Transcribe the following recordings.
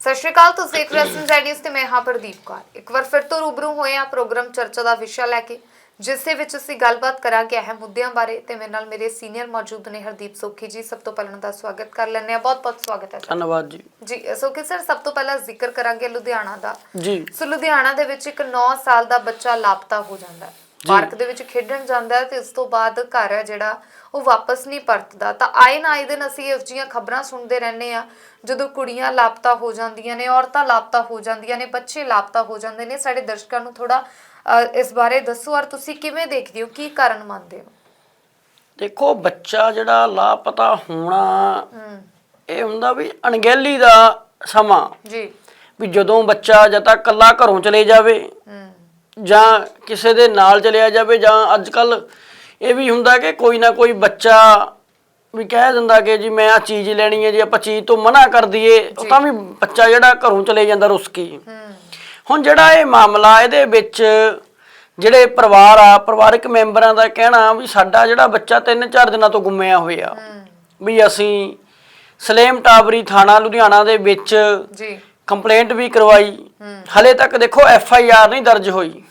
ਸਤਿ ਸ਼੍ਰੀ ਅਕਾਲ ਤੁਸੀਂ ਦੇਖ ਰਹੇ ਹੋ ਨਿਊਜ਼ ਤੇ ਮੈਂ ਹਾਂ ਪ੍ਰਦੀਪ ਕੌਰ। ਇੱਕ ਵਾਰ ਫਿਰ ਤੋਂ ਰੂਬਰੂ ਹੋਏ ਆ ਪ੍ਰੋਗਰਾਮ ਚਰਚਾ ਦਾ ਵਿਸ਼ਾ ਲੈ ਕੇ ਜਿਸ ਦੇ ਵਿੱਚ ਅਸੀਂ ਗੱਲਬਾਤ ਕਰਾਂਗੇ ਅਹਿਮ ਮੁੱਦਿਆਂ ਬਾਰੇ ਤੇ ਮੇਰੇ ਨਾਲ ਮੇਰੇ ਸੀਨੀਅਰ ਮੌਜੂਦ ਨੇ ਹਰਦੀਪ ਸੋਖੀ ਜੀ ਸਭ ਤੋਂ ਪਹਿਲਾਂ ਦਾ ਸਵਾਗਤ ਕਰ ਲੈਂਦੇ ਆ ਬਹੁਤ ਬਹੁਤ ਸਵਾਗਤ ਹੈ ਧੰਨਵਾਦ ਜੀ। ਜੀ ਸੋਖੀ ਸਰ ਸਭ ਤੋਂ ਪਹਿਲਾਂ ਜ਼ਿਕਰ ਕਰਾਂਗੇ ਲੁਧਿਆਣਾ ਦਾ। ਜੀ। ਸੋ ਲੁਧਿਆਣਾ ਦੇ ਵਿੱਚ ਇੱਕ 9 ਸਾਲ ਦਾ ਬੱਚਾ ਲਾਪਤਾ ਹੋ ਜਾਂਦਾ ਹੈ। ਪਾਰਕ ਦੇ ਵਿੱਚ ਖੇਡਣ ਜਾਂਦਾ ਹੈ ਤੇ ਉਸ ਤੋਂ ਬਾਅਦ ਘਰ ਹੈ ਜਿਹੜਾ ਉਹ ਵਾਪਸ ਨਹੀਂ ਪਰਤਦਾ। ਤਾਂ ਆਏ ਨਾ ਆਏ ਦਿਨ ਅਸੀਂ ਇਸ ਜੀਆਂ ਖਬਰਾਂ ਸੁਣਦੇ ਰਹਿੰਦੇ ਆ ਜਦੋਂ ਕੁੜੀਆਂ ਲਾਪਤਾ ਹੋ ਜਾਂਦੀਆਂ ਨੇ ਔਰਤਾਂ ਲਾਪਤਾ ਹੋ ਜਾਂਦੀਆਂ ਨੇ ਬੱਚੇ ਲਾਪਤਾ ਹੋ ਜਾਂਦੇ ਨੇ। ਸਾਡੇ ਦਰਸ਼ਕਾਂ ਨੂੰ ਥੋੜਾ ਇਸ ਬਾਰੇ ਦੱਸੋ ਔਰ ਤੁਸੀਂ ਕਿਵੇਂ ਦੇਖਦੇ ਹੋ ਕੀ ਕਾਰਨ ਮੰਨਦੇ ਹੋ? ਦੇਖੋ ਬੱਚਾ ਜਿਹੜਾ ਲਾਪਤਾ ਹੋਣਾ ਇਹ ਹੁੰਦਾ ਵੀ ਅਣਗਹਿਲੀ ਦਾ ਸਮਾਂ। ਜੀ। ਵੀ ਜਦੋਂ ਬੱਚਾ ਜਦ ਤੱਕ ਇਕੱਲਾ ਘਰੋਂ ਚਲੇ ਜਾਵੇ ਜਾਂ ਕਿਸੇ ਦੇ ਨਾਲ ਚਲਿਆ ਜਾਵੇ ਜਾਂ ਅੱਜ ਕੱਲ ਇਹ ਵੀ ਹੁੰਦਾ ਕਿ ਕੋਈ ਨਾ ਕੋਈ ਬੱਚਾ ਵੀ ਕਹਿ ਦਿੰਦਾ ਕਿ ਜੀ ਮੈਂ ਆ ਚੀਜ਼ ਲੈਣੀ ਹੈ ਜੀ ਆਪਾਂ ਚੀਜ਼ ਤੋਂ ਮਨਾ ਕਰ ਦਈਏ ਤਾਂ ਵੀ ਬੱਚਾ ਜਿਹੜਾ ਘਰੋਂ ਚਲੇ ਜਾਂਦਾ ਰੁੱਸ ਕੇ ਹੁਣ ਜਿਹੜਾ ਇਹ ਮਾਮਲਾ ਇਹਦੇ ਵਿੱਚ ਜਿਹੜੇ ਪਰਿਵਾਰ ਆ ਪਰਿਵਾਰਕ ਮੈਂਬਰਾਂ ਦਾ ਕਹਿਣਾ ਵੀ ਸਾਡਾ ਜਿਹੜਾ ਬੱਚਾ 3-4 ਦਿਨਾਂ ਤੋਂ ਗੁੰਮਿਆ ਹੋਇਆ। ਵੀ ਅਸੀਂ ਸਲੇਮ ਟਾਬਰੀ ਥਾਣਾ ਲੁਧਿਆਣਾ ਦੇ ਵਿੱਚ ਜੀ। ਕੰਪਲੇਂਟ ਵੀ ਕਰਵਾਈ। ਹਲੇ ਤੱਕ ਦੇਖੋ, ਐਫ ਆਈ ਆਰ ਨਹੀਂ ਦਰਜ ਹੋਈ।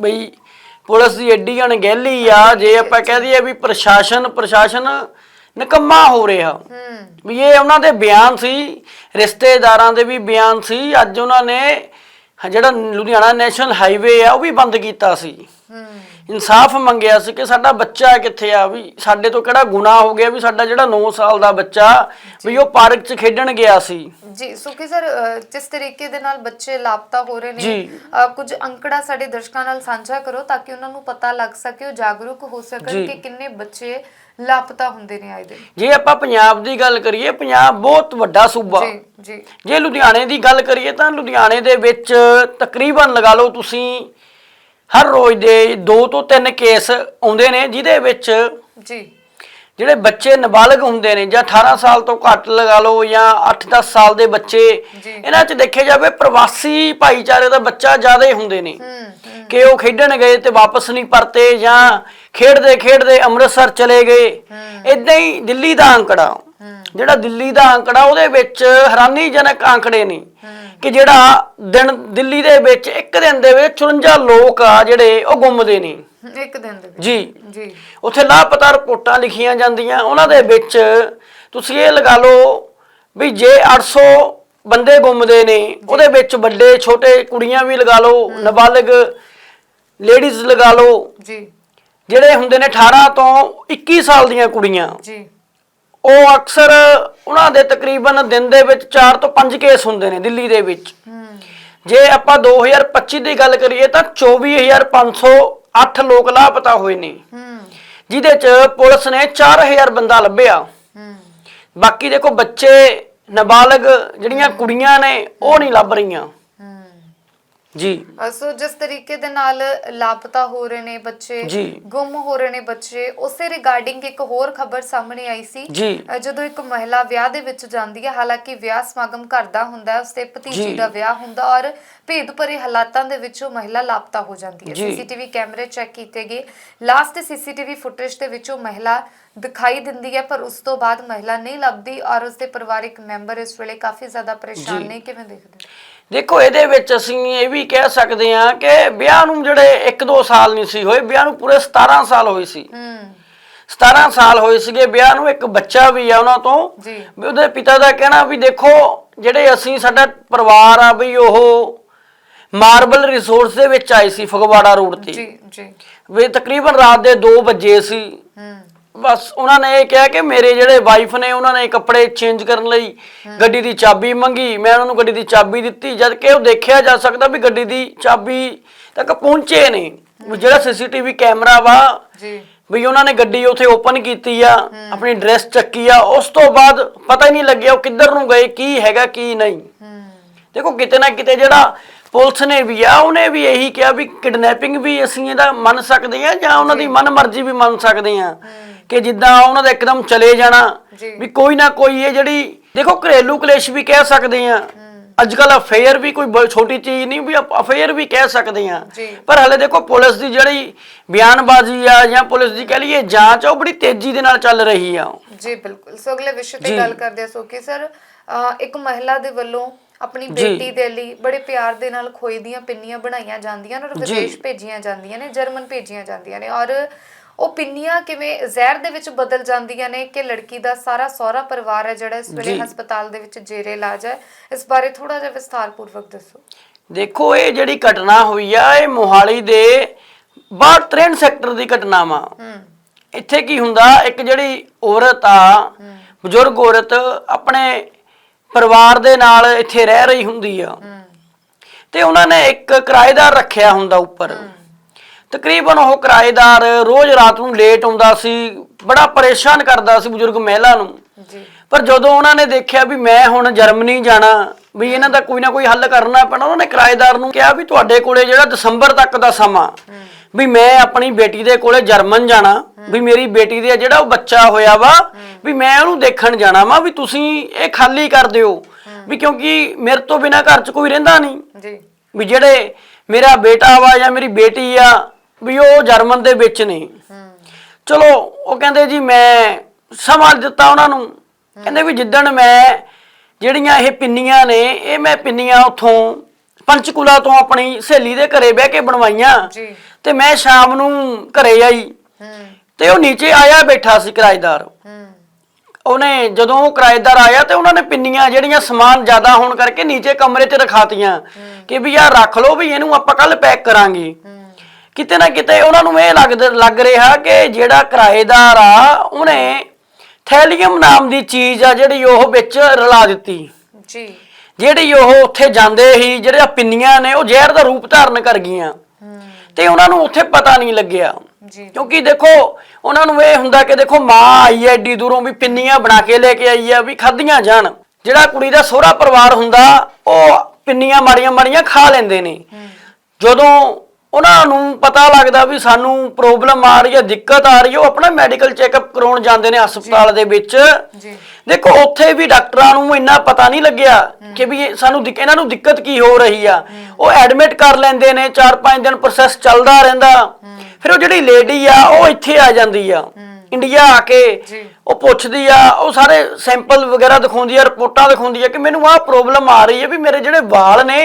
ਬਈ ਪੁਲਿਸ ਦੀ ਐਡੀ ਅਣਗਹਿਲੀ ਆ, ਜੇ ਆਪਾਂ ਕਹਿ ਦਈਏ ਵੀ ਪ੍ਰਸ਼ਾਸਨ ਪ੍ਰਸ਼ਾਸਨ ਨਿਕੰਮਾ ਹੋ ਰਿਹਾ। ਵੀ ਇਹ ਉਹਨਾਂ ਦੇ ਬਿਆਨ ਸੀ, ਰਿਸ਼ਤੇਦਾਰਾਂ ਦੇ ਵੀ ਬਿਆਨ ਸੀ, ਅੱਜ ਉਹਨਾਂ ਨੇ ਜਿਹੜਾ ਲੁਧਿਆਣਾ ਨੈਸ਼ਨਲ ਹਾਈਵੇ ਆ, ਉਹ ਵੀ ਬੰਦ ਕੀਤਾ ਸੀ। ਇਨਸਾਫ ਮੰਗਿਆ ਸੀ ਕਿ ਸਾਡਾ ਬੱਚਾ ਕਿੱਥੇ ਆ ਵੀ ਸਾਡੇ ਤੋਂ ਕਿਹੜਾ ਗੁਨਾਹ ਹੋ ਗਿਆ ਵੀ ਸਾਡਾ ਜਿਹੜਾ 9 ਸਾਲ ਦਾ ਬੱਚਾ ਵੀ ਉਹ ਪਾਰਕ 'ਚ ਖੇਡਣ ਗਿਆ ਸੀ। ਜੀ ਸੁਖੀ ਸਰ ਜਿਸ ਤਰੀਕੇ ਦੇ ਨਾਲ ਬੱਚੇ ਲਾਪਤਾ ਹੋ ਰਹੇ ਨੇ ਕੁਝ ਅੰਕੜਾ ਸਾਡੇ ਦਰਸ਼ਕਾਂ ਨਾਲ ਸਾਂਝਾ ਕਰੋ ਤਾਂ ਕਿ ਉਹਨਾਂ ਨੂੰ ਪਤਾ ਲੱਗ ਸਕੇ ਉਹ ਜਾਗਰੂਕ ਹੋ ਸਕਣ। ਕਿ ਕਿੰਨੇ ਬੱਚੇ ਲਾਪਤਾ ਹੁੰਦੇ ਨੇ ਆਏ ਦਿਨ। ਜੇ ਆਪਾਂ ਪੰਜਾਬ ਦੀ ਗੱਲ ਕਰੀਏ ਪੰਜਾਬ ਬਹੁਤ ਵੱਡਾ ਸੂਬਾ। ਜੀ ਜੀ। ਜੇ ਲੁਧਿਆਣੇ ਦੀ ਗੱਲ ਕਰੀਏ ਤਾਂ ਲੁਧਿਆਣੇ ਦੇ ਵਿੱਚ ਤਕਰੀਬਨ ਲਗਾ ਲਓ ਤੁਸੀਂ ਹਰ ਰੋਜ਼ ਦੇ 2 ਤੋਂ 3 ਕੇਸ ਆਉਂਦੇ ਨੇ ਜਿਹਦੇ ਵਿੱਚ ਜੀ। ਜਿਹੜੇ ਬੱਚੇ ਨਾਬਾਲਗ ਹੁੰਦੇ ਨੇ ਜਾਂ 18 ਸਾਲ ਤੋਂ ਘੱਟ ਲਗਾ ਲਓ ਜਾਂ 8-10 ਸਾਲ ਦੇ ਬੱਚੇ। ਇਹਨਾਂ 'ਚ ਦੇਖਿਆ ਜਾਵੇ ਪ੍ਰਵਾਸੀ ਭਾਈਚਾਰੇ ਦਾ ਬੱਚਾ ਜ਼ਿਆਦਾ ਹੀ ਹੁੰਦੇ ਨੇ। ਕਿ ਉਹ ਖੇਡਣ ਗਏ ਤੇ ਵਾਪਸ ਨਹੀਂ ਪਰਤੇ ਜਾਂ ਖੇਡਦੇ ਖੇਡਦੇ ਅੰਮ੍ਰਿਤਸਰ ਚਲੇ ਗਏ। ਇਦਾਂ ਹੀ ਦਿੱਲੀ ਦਾ ਅੰਕੜਾ। ਜਿਹੜਾ ਦਿੱਲੀ ਦਾ ਅੰਕੜਾ ਉਹਦੇ ਵਿੱਚ ਹੈਰਾਨੀਜਨਕ ਅੰਕੜੇ ਨੇ ਕਿ ਜਿਹੜਾ ਦਿਨ ਦਿੱਲੀ ਦੇ ਵਿੱਚ ਇੱਕ ਦਿਨ ਦੇ ਵਿੱਚ 54 ਲੋਕ ਆ ਜਿਹੜੇ ਉਹ ਗੁੰਮਦੇ ਨੇ। ਇੱਕ ਦਿਨ ਦੇ ਜੀ। ਜੀ। ਉੱਥੇ ਲਾਪਤਾ ਰਿਪੋਰਟਾਂ ਲਿਖੀਆਂ ਜਾਂਦੀਆਂ ਉਹਨਾਂ ਦੇ ਵਿੱਚ ਤੁਸੀਂ ਇਹ ਲਗਾ ਲਓ ਵੀ ਜੇ 800 ਬੰਦੇ ਗੁੰਮਦੇ ਨੇ ਉਹਦੇ ਵਿੱਚ ਵੱਡੇ ਛੋਟੇ ਕੁੜੀਆਂ ਵੀ ਲਗਾ ਲਓ ਨਾਬਾਲਗ ਲੇਡੀਜ਼ ਲਗਾ ਲਓ। ਜੀ। ਜਿਹੜੇ ਹੁੰਦੇ ਨੇ 18 ਤੋਂ 21 ਸਾਲ ਦੀਆਂ ਕੁੜੀਆਂ। ਜੀ। ਉਹ ਅਕਸਰ ਉਹਨਾਂ ਦੇ ਤਕਰੀਬਨ ਦਿਨ ਦੇ ਵਿੱਚ 4 ਤੋਂ 5 ਕੇਸ ਹੁੰਦੇ ਨੇ ਦਿੱਲੀ ਦੇ ਵਿੱਚ। ਜੇ ਆਪਾਂ 2025 ਦੀ ਗੱਲ ਕਰੀਏ ਤਾਂ 24508 ਲੋਕ ਲਾਪਤਾ ਹੋਏ ਨੇ। ਜਿਹਦੇ ਚ ਪੁਲਿਸ ਨੇ 4000 ਬੰਦਾ ਲੱਭਿਆ। ਬਾਕੀ ਦੇਖੋ ਬੱਚੇ ਨਾਬਾਲਗ ਜਿਹੜੀਆਂ ਕੁੜੀਆਂ ਨੇ ਉਹ ਨਹੀਂ ਲੱਭ ਰਹੀਆਂ। ਜੀ ਸੋ ਜਿਸ ਤਰੀਕੇ ਦੇ ਨਾਲ ਲਾਪਤਾ ਹੋ ਰਹੇ ਨੇ ਬੱਚੇ। ਗੁੰਮ ਹੋ ਰਹੇ ਨੇ ਬੱਚੇ ਉਸੇ ਰਿਗਾਰਡਿੰਗ ਇੱਕ ਹੋਰ ਖਬਰ ਸਾਹਮਣੇ ਆਈ ਸੀ ਜਦੋਂ ਇੱਕ ਮਹਿਲਾ ਵਿਆਹ ਦੇ ਵਿੱਚ ਜਾਂਦੀ ਹੈ ਹਾਲਾਂਕਿ ਵਿਆਹ ਸਮਾਗਮ ਘਰ ਦਾ ਹੁੰਦਾ ਹੈ ਉਸਦੇ ਭਤੀਜੀ। ਦਾ ਵਿਆਹ ਹੁੰਦਾ ਔਰ ਭੇਦ ਭਰੇ ਹਾਲਾਤਾਂ ਦੇ ਵਿੱਚ ਉਹ ਮਹਿਲਾ ਲਾਪਤਾ ਹੋ ਜਾਂਦੀ ਹੈ। ਸੀਸੀਟੀਵੀ ਕੈਮਰੇ ਚੈੱਕ ਕੀਤੇ ਗਏ ਲਾਸਟ ਸੀਸੀਟੀਵੀ ਫੁਟੇਜ ਦੇ ਵਿੱਚ ਉਹ ਮਹਿਲਾ ਦਿਖਾਈ ਦਿੰਦੀ ਹੈ ਪਰ ਉਸ ਤੋਂ ਬਾਅਦ ਮਹਿਲਾ ਨਹੀਂ ਲੱਭਦੀ ਔਰ ਉਸਦੇ ਪਰਿਵਾਰਿਕ ਮੈਂਬਰ ਇਸ ਵੇਲੇ ਕਾਫੀ ਜ਼ਿਆਦਾ ਪਰੇਸ਼ਾਨ। ਨੇ ਕਿਵੇਂ ਦੇਖਦੇ ਹੋ? ਦੇਖੋ ਇਹਦੇ ਵਿੱਚ ਅਸੀਂ ਇਹ ਵੀ ਕਹਿ ਸਕਦੇ ਹਾਂ ਕਿ ਵਿਆਹ ਨੂੰ ਜਿਹੜੇ 1-2 ਸਾਲ ਨਹੀਂ ਸੀ ਹੋਏ ਵਿਆਹ ਨੂੰ ਪੂਰੇ 17 ਸਾਲ ਹੋਏ ਸੀ। ਹੂੰ। 17 ਸਾਲ ਹੋਏ ਸੀਗੇ ਵਿਆਹ ਨੂੰ ਇੱਕ ਬੱਚਾ ਵੀ ਆ ਉਹਨਾਂ ਤੋਂ। ਜੀ। ਵੀ ਉਹਦੇ ਪਿਤਾ ਦਾ ਕਹਿਣਾ ਵੀ ਦੇਖੋ ਜਿਹੜੇ ਅਸੀਂ ਸਾਡਾ ਪਰਿਵਾਰ ਆ ਵੀ ਉਹ ਮਾਰਬਲ ਰਿਸੋਰਸ ਦੇ ਵਿੱਚ ਆਏ ਸੀ ਫਗਵਾੜਾ ਰੋਡ ਤੇ। ਜੀ ਜੀ। ਵੀ ਤਕਰੀਬਨ ਰਾਤ ਦੇ 2 ਵਜੇ ਸੀ। ਬਸ ਉਹਨਾਂ ਨੇ ਇਹ ਕਿਹਾ ਕਿ ਮੇਰੇ ਜਿਹੜੇ ਵਾਈਫ ਨੇ ਉਹਨਾਂ ਨੇ ਕੱਪੜੇ ਚੇਂਜ ਕਰਨ ਲਈ ਗੱਡੀ ਦੀ ਚਾਬੀ ਮੰਗੀ। ਮੈਂ ਉਹਨਾਂ ਨੂੰ ਗੱਡੀ ਦੀ ਚਾਬੀ ਦਿੱਤੀ ਜਦ ਕਿ ਉਹ ਦੇਖਿਆ ਜਾ ਸਕਦਾ ਵੀ ਗੱਡੀ ਦੀ ਚਾਬੀ ਤੱਕ ਪਹੁੰਚੇ ਨੇ। ਵੀ ਜਿਹੜਾ ਸੀਸੀਟੀਵੀ ਕੈਮਰਾ ਵਾ ਜੀ। ਵੀ ਉਹਨਾਂ ਨੇ ਗੱਡੀ ਉੱਥੇ ਓਪਨ ਕੀਤੀ ਆ ਆਪਣੀ ਡਰੈਸ ਚੱਕੀ ਆ ਉਸ ਤੋਂ ਬਾਅਦ ਪਤਾ ਹੀ ਨਹੀਂ ਲੱਗਿਆ ਉਹ ਕਿੱਧਰ ਨੂੰ ਗਏ ਕੀ ਹੈਗਾ ਕੀ ਨਹੀਂ। ਦੇਖੋ ਕਿਤੇ ਨਾ ਕਿਤੇ ਜਿਹੜਾ ਪੁਲਿਸ ਨੇ ਵੀ ਆ ਉਹਨੇ ਵੀ ਇਹੀ ਕਿਹਾ ਵੀ ਕਿਡਨੈਪਿੰਗ ਵੀ ਅਸੀਂ ਇਹਦਾ ਮੰਨ ਸਕਦੇ ਆ ਜਾਂ ਉਹਨਾਂ ਦੀ ਮਨਮਰਜ਼ੀ ਵੀ ਮੰਨ ਸਕਦੇ ਆ ਕਿ ਜਿੱਦਾਂ ਉਹਨਾਂ ਦਾ ਇੱਕਦਮ ਚਲੇ ਜਾਣਾ। ਵੀ ਕੋਈ ਨਾ ਕੋਈ ਇਹ ਜਿਹੜੀ ਦੇਖੋ ਘਰੇਲੂ ਕਲੇਸ਼ ਵੀ ਕਹਿ ਸਕਦੇ ਆ ਅੱਜ ਕੱਲ ਅਫੇਅਰ ਵੀ ਕੋਈ ਛੋਟੀ ਚੀਜ਼ ਨਹੀਂ ਵੀ ਅਫੇਅਰ ਵੀ ਕਹਿ ਸਕਦੇ ਆ। ਪਰ ਹਲੇ ਦੇਖੋ ਪੁਲਿਸ ਦੀ ਜਿਹੜੀ ਬਿਆਨਬਾਜ਼ੀ ਆ ਜਾਂ ਪੁਲਿਸ ਦੀ ਕਹ ਲਈਏ ਜਾਂਚ ਉਹ ਬੜੀ ਤੇਜ਼ੀ ਦੇ ਨਾਲ ਚੱਲ ਰਹੀ ਆ। ਜੀ ਬਿਲਕੁਲ। ਸੋ ਅਗਲੇ ਵਿਸ਼ੇ ਤੇ। ਗੱਲ ਕਰਦੇ ਸੋ ਕਿ ਸਰ ਇੱਕ ਮਹਿਲਾ ਦੇ ਵੱਲੋਂ ਆਪਣੀ। ਬੇਟੀ ਦੇ ਲਈ ਬੜੇ ਪਿਆਰ ਦੇ ਨਾਲ ਖੋਏ ਦੀਆਂ ਪਿੰਨੀਆਂ ਬਣਾਈਆਂ ਜਾਂਦੀਆਂ ਨੇ ਔਰ। ਵਿਦੇਸ਼ ਭੇਜੀਆਂ ਜਾਂਦੀਆਂ ਨੇ ਜਰਮਨ ਭੇਜੀਆਂ ਜਾਂਦੀਆਂ ਨੇ ਔਰ ਉਹ ਪਿੰਨੀਆਂ ਕਿਵੇਂ ਜ਼ਹਿਰ ਦੇ ਵਿੱਚ ਬਦਲ ਜਾਂਦੀਆਂ ਨੇ ਕਿ ਲੜਕੀ ਦਾ ਸਾਰਾ ਸਹੁਰਾ ਪਰਿਵਾਰ ਹੈ ਜਿਹੜਾ ਇਸ ਵੇਲੇ। ਹਸਪਤਾਲ ਦੇ ਵਿੱਚ ਜੇਰੇ ਇਲਾਜ ਹੈ ਇਸ ਬਾਰੇ ਥੋੜਾ ਜਿਹਾ ਵਿਸਥਾਰਪੂਰਵਕ ਦੱਸੋ ਦੇਖੋ ਇਹ ਜਿਹੜੀ ਘਟਨਾ ਹੋਈ ਆ ਇਹ ਮੋਹਾਲੀ ਦੇ ਬਾਹਰ 63 ਸੈਕਟਰ ਦੀ ਘਟਨਾ ਵਾ ਇੱਥੇ ਕੀ ਹੁੰਦਾ ਇੱਕ ਜਿਹੜੀ ਔਰਤ ਆ ਬਜ਼ੁਰਗ ਔਰਤ ਆਪਣੇ ਪਰਿਵਾਰ ਦੇ ਨਾਲ ਇੱਥੇ ਰਹਿ ਰਹੀ ਹੁੰਦੀ ਆ। ਤੇ ਉਹਨਾਂ ਨੇ ਇੱਕ ਕਿਰਾਏਦਾਰ ਰੱਖਿਆ ਹੁੰਦਾ ਉੱਪਰ। ਤਕਰੀਬਨ ਉਹ ਕਿਰਾਏਦਾਰ ਰੋਜ਼ ਰਾਤ ਨੂੰ ਲੇਟ ਆਉਂਦਾ ਸੀ ਬੜਾ ਪਰੇਸ਼ਾਨ ਕਰਦਾ ਸੀ ਬਜ਼ੁਰਗ ਮਹਿਲਾ ਨੂੰ। ਜੀ। ਪਰ ਜਦੋਂ ਉਹਨਾਂ ਨੇ ਦੇਖਿਆ ਵੀ ਮੈਂ ਹੁਣ ਜਰਮਨੀ ਜਾਣਾ ਵੀ ਇਹਨਾਂ ਦਾ ਕੋਈ ਨਾ ਕੋਈ ਹੱਲ ਕਰਨਾ ਪੈਣਾ ਉਹਨਾਂ ਨੇ ਕਿਰਾਏਦਾਰ ਨੂੰ ਕਿਹਾ ਵੀ ਤੁਹਾਡੇ ਕੋਲੇ ਜਿਹੜਾ ਦਸੰਬਰ ਤੱਕ ਦਾ ਸਮਾਂ ਵੀ ਮੈਂ ਆਪਣੀ ਬੇਟੀ ਦੇ ਕੋਲੇ ਜਰਮਨ ਜਾਣਾ ਵੀ ਮੇਰੀ ਬੇਟੀ ਦੇ ਜਿਹੜਾ ਉਹ ਬੱਚਾ ਹੋਇਆ ਵਾ ਵੀ ਮੈਂ ਉਹਨੂੰ ਦੇਖਣ ਜਾਣਾ ਵਾ ਵੀ ਤੁਸੀਂ ਇਹ ਖਾਲੀ ਕਰ ਦਿਓ। ਵੀ ਕਿਉਂਕਿ ਮੇਰੇ ਤੋਂ ਬਿਨਾ ਘਰ 'ਚ ਕੋਈ ਰਹਿੰਦਾ ਨਹੀਂ। ਜੀ। ਵੀ ਜਿਹੜੇ ਮੇਰਾ ਬੇਟਾ ਵਾ ਜਾਂ ਮੇਰੀ ਬੇਟੀ ਆ ਵੀ ਉਹ ਜਰਮਨ ਦੇ ਵਿੱਚ ਨੇ। ਚਲੋ ਉਹ ਕਹਿੰਦੇ ਜੀ ਮੈਂ ਸਮਾਂ ਦਿੱਤਾ ਉਹਨਾਂ ਨੂੰ। ਕਹਿੰਦੇ ਵੀ ਜਿੱਦਣ ਮੈਂ ਜਿਹੜੀਆਂ ਇਹ ਪਿੰਨੀਆਂ ਨੇ ਇਹ ਮੈਂ ਪਿੰਨੀਆਂ ਉਥੋਂ ਪੰਚਕੂਲਾ ਤੋਂ ਆਪਣੀ ਸਹੇਲੀ ਦੇ ਘਰੇ ਬਹਿ ਕੇ ਬਣਵਾਈਆਂ। ਜੀ। ਤੇ ਮੈਂ ਸ਼ਾਮ ਨੂੰ ਘਰੇ ਆਈ। ਤੇ ਉਹ ਨੀਚੇ ਆਇਆ ਬੈਠਾ ਸੀ ਕਿਰਾਏਦਾਰ। ਹੂੰ। ਉਹਨੇ ਜਦੋਂ ਉਹ ਕਿਰਾਏਦਾਰ ਆਇਆ ਤੇ ਉਹਨਾਂ ਨੇ ਪਿੰਨੀਆਂ ਜਿਹੜੀਆਂ ਸਮਾਨ ਜ਼ਿਆਦਾ ਹੋਣ ਕਰਕੇ ਨੀਚੇ ਕਮਰੇ 'ਚ ਰਖਾਤੀਆਂ ਕਿ ਵੀ ਯਾਰ ਰੱਖ ਲਓ ਵੀ ਇਹਨੂੰ ਆਪਾਂ ਕੱਲ ਪੈਕ ਕਰਾਂਗੇ। ਕਿਤੇ ਨਾ ਕਿਤੇ ਉਹਨਾਂ ਨੂੰ ਇਹ ਲੱਗ ਲੱਗ ਰਿਹਾ ਕਿ ਜਿਹੜਾ ਕਿਰਾਏਦਾਰ ਆ ਉਹਨੇ ਥੈਲੀਅਮ ਨਾਮ ਦੀ ਚੀਜ਼ ਆ ਜਿਹੜੀ ਉਹ ਵਿੱਚ ਰਲਾ ਦਿੱਤੀ। ਜੀ। ਜਿਹੜੀ ਉਹ ਉੱਥੇ ਜਾਂਦੇ ਹੀ ਜਿਹੜੀਆਂ ਪਿੰਨੀਆਂ ਨੇ ਉਹ ਜ਼ਹਿਰ ਦਾ ਰੂਪ ਧਾਰਨ ਕਰ ਗਈਆਂ। ਤੇ ਉਹਨਾਂ ਨੂੰ ਉੱਥੇ ਪਤਾ ਨਹੀਂ ਲੱਗਿਆ। ਜੀ। ਕਿਉਂਕਿ ਦੇਖੋ ਉਹਨਾਂ ਨੂੰ ਇਹ ਹੁੰਦਾ ਕਿ ਦੇਖੋ ਮਾਂ ਆਈ ਐ ਏਡੀ ਦੂਰੋਂ ਵੀ ਪਿੰਨੀਆਂ ਬਣਾ ਕੇ ਲੈ ਕੇ ਆਈ ਆ ਵੀ ਖਾਧੀਆਂ ਜਾਣ। ਜਿਹੜਾ ਕੁੜੀ ਦਾ ਸਹੁਰਾ ਪਰਿਵਾਰ ਹੁੰਦਾ ਉਹ ਪਿੰਨੀਆਂ ਮਾੜੀਆਂ ਮਾੜੀਆਂ ਖਾ ਲੈਂਦੇ ਨੇ। ਜਦੋਂ ਉਹਨਾਂ ਨੂੰ ਪਤਾ ਲੱਗਦਾ ਵੀ ਸਾਨੂੰ ਪ੍ਰੋਬਲਮ ਆ ਰਹੀ ਹੈ ਦਿੱਕਤ ਆ ਰਹੀ ਹੈ ਉਹ ਆਪਣਾ ਮੈਡੀਕਲ ਚੈੱਕਅਪ ਕਰਾਉਣ ਜਾਂਦੇ ਨੇ ਹਸਪਤਾਲ ਦੇ ਵਿੱਚ। ਜੀ। ਦੇਖੋ ਉੱਥੇ ਵੀ ਡਾਕਟਰਾਂ ਨੂੰ ਇੰਨਾ ਪਤਾ ਨਹੀਂ ਲੱਗਿਆ ਕਿ ਵੀ ਸਾਨੂੰ ਦਿੱਕ- ਇਹਨਾਂ ਨੂੰ ਦਿੱਕਤ ਕੀ ਹੋ ਰਹੀ ਆ। ਉਹ ਐਡਮਿਟ ਕਰ ਲੈਂਦੇ ਨੇ 4-5 ਦਿਨ ਪ੍ਰੋਸੈਸ ਚੱਲਦਾ ਰਹਿੰਦਾ। ਫਿਰ ਉਹ ਜਿਹੜੀ ਲੇਡੀ ਆ ਉਹ ਇੱਥੇ ਆ ਜਾਂਦੀ ਆ। ਇੰਡੀਆ ਆ ਕੇ। ਉਹ ਪੁੱਛਦੀ ਆ ਉਹ ਸਾਰੇ ਸੈਂਪਲ ਵਗੈਰਾ ਦਿਖਾਉਂਦੀ ਆ ਰਿਪੋਰਟਾਂ ਦਿਖਾਉਂਦੀ ਆ ਕਿ ਮੈਨੂੰ ਆਹ ਪ੍ਰੋਬਲਮ ਆ ਰਹੀ ਹੈ ਵੀ ਮੇਰੇ ਜਿਹੜੇ ਵਾਲ ਨੇ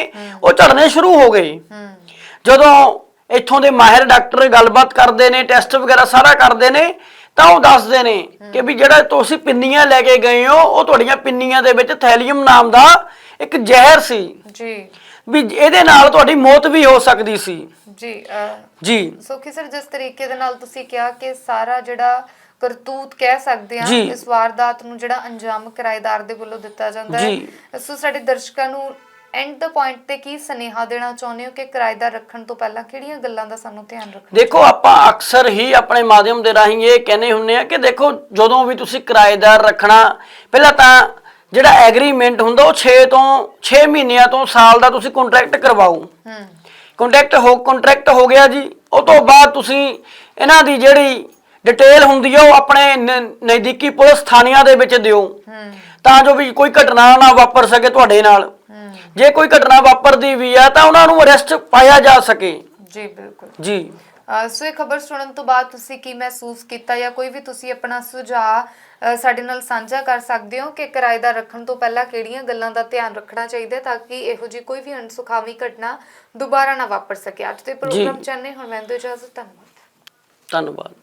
ਉਹ ਝੜਨੇ ਸ਼ੁਰੂ ਹੋ ਗਏ। ਜਦੋਂ ਇੱਥੋਂ ਦੇ ਮਾਹਿਰ ਡਾਕਟਰ ਗੱਲਬਾਤ ਕਰਦੇ ਨੇ ਟੈਸਟ ਵਗੈਰਾ ਸਾਰਾ ਕਰਦੇ ਨੇ ਤਾਂ ਉਹ ਦੱਸਦੇ ਨੇ ਕਿ ਵੀ ਜਿਹੜਾ ਤੁਸੀਂ ਪਿੰਨੀਆਂ ਲੈ ਕੇ ਗਏ ਹੋ ਉਹ ਤੁਹਾਡੀਆਂ ਪਿੰਨੀਆਂ ਦੇ ਵਿੱਚ ਥੈਲੀਅਮ ਨਾਮ ਦਾ ਇੱਕ ਜ਼ਹਿਰ ਸੀ। ਜੀ। ਵੀ ਇਹਦੇ ਨਾਲ ਤੁਹਾਡੀ ਮੌਤ ਵੀ ਹੋ ਸਕਦੀ ਸੀ ਜੀ ਅਹ, ਜੀ ਸੋਖੀ ਸਰ ਜਿਸ ਤਰੀਕੇ ਦੇ ਨਾਲ ਤੁਸੀਂ ਕਿਹਾ ਕਿ ਸਾਰਾ ਜਿਹੜਾ ਕਰਤੂਤ ਕਹਿ ਸਕਦੇ ਆ ਜੀ। ਇਸ ਵਾਰਦਾਤ ਨੂੰ ਜਿਹੜਾ ਅੰਜਾਮ ਕਿਰਾਏਦਾਰ ਦੇ ਵੱਲੋਂ ਦਿੱਤਾ ਜਾਂਦਾ ਹੈ ਜੀ। ਸੋ ਸਾਡੇ ਦਰਸ਼ਕਾਂ ਨੂੰ ਐਂਡ ਦਾ ਪੁਆਇੰਟ ਤੇ ਕੀ ਸੁਨੇਹਾ ਦੇਣਾ ਚਾਹੁੰਦੇ ਹੋ ਕਿ ਕਿਰਾਏਦਾਰ ਰੱਖਣ ਤੋਂ ਪਹਿਲਾਂ ਕਿਹੜੀਆਂ ਗੱਲਾਂ ਦਾ ਸਾਨੂੰ ਧਿਆਨ ਰੱਖਣਾ ਦੇਖੋ ਆਪਾਂ ਅਕਸਰ ਹੀ ਆਪਣੇ ਮਾਧਿਅਮ ਦੇ ਰਾਹੀਂ ਇਹ ਕਹਿੰਦੇ ਹੁੰਨੇ ਆ ਕਿ ਦੇਖੋ ਜਦੋਂ ਵੀ ਤੁਸੀਂ ਕਿਰਾਏਦਾਰ ਰੱਖਣਾ ਪਹਿਲਾਂ ਤਾਂ ਜਿਹੜਾ ਐਗਰੀਮੈਂਟ ਹੁੰਦਾ ਉਹ 6 ਤੋਂ 6 ਮਹੀਨਿਆਂ ਤੋਂ ਸਾਲ ਦਾ ਤੁਸੀਂ ਕੰਟਰੈਕਟ ਕਰਵਾਓ। ਹੂੰ। ਕੰਟਰੈਕਟ ਹੋ ਕੰਟਰੈਕਟ ਹੋ ਗਿਆ ਜੀ। ਉਹ ਤੋਂ ਬਾਅਦ ਤੁਸੀਂ ਇਹਨਾਂ ਦੀ ਜਿਹੜੀ ਡਿਟੇਲ ਹੁੰਦੀ ਆ ਉਹ ਆਪਣੇ ਨਜ਼ਦੀਕੀ ਪੁਲਿਸ ਥਾਣਿਆਂ ਦੇ ਵਿੱਚ ਦਿਓ। ਹੂੰ। ਤਾਂ ਜੋ ਵੀ ਕੋਈ ਘਟਨਾ ਨਾ ਵਾਪਰ ਸਕੇ ਤੁਹਾਡੇ ਨਾਲ। ਹੂੰ। ਜੇ ਕੋਈ ਘਟਨਾ ਵਾਪਰਦੀ ਵੀ ਆ ਤਾਂ ਉਹਨਾਂ ਨੂੰ ਅਰੈਸਟ ਪਾਇਆ ਜਾ ਸਕੇ। ਜੀ ਬਿਲਕੁਲ। ਜੀ। ਸੋ ਇਹ ਖਬਰ ਸੁਣਨ ਤੋਂ ਬਾਅਦ ਤੁਸੀਂ ਕੀ ਮਹਿਸੂਸ ਕੀਤਾ ਜਾਂ ਕੋਈ ਵੀ ਤੁਸੀਂ ਆਪਣਾ ਸੁਝਾਅ ਸਾਡੇ ਨਾਲ ਸਾਂਝਾ ਕਰ ਸਕਦੇ ਹੋ ਕਿ ਕਿਰਾਏਦਾਰ ਰੱਖਣ ਤੋਂ ਪਹਿਲਾਂ ਕਿਹੜੀਆਂ ਗੱਲਾਂ ਦਾ ਧਿਆਨ ਰੱਖਣਾ ਚਾਹੀਦਾ ਤਾਂ ਕਿ ਇਹੋ ਜਿਹੀ ਕੋਈ ਵੀ ਅਣਸੁਖਾਵੀ ਘਟਨਾ ਦੁਬਾਰਾ ਨਾ ਵਾਪਰ ਸਕੇ। ਅੱਜ ਦੇ ਪ੍ਰੋਗਰਾਮ ਚਾਹਨੇ ਹੁਣ ਮੈਂ ਦੋ ਇਜਾਜ਼ਤ ਧੰਨਵਾਦ। ਧੰਨਵਾਦ।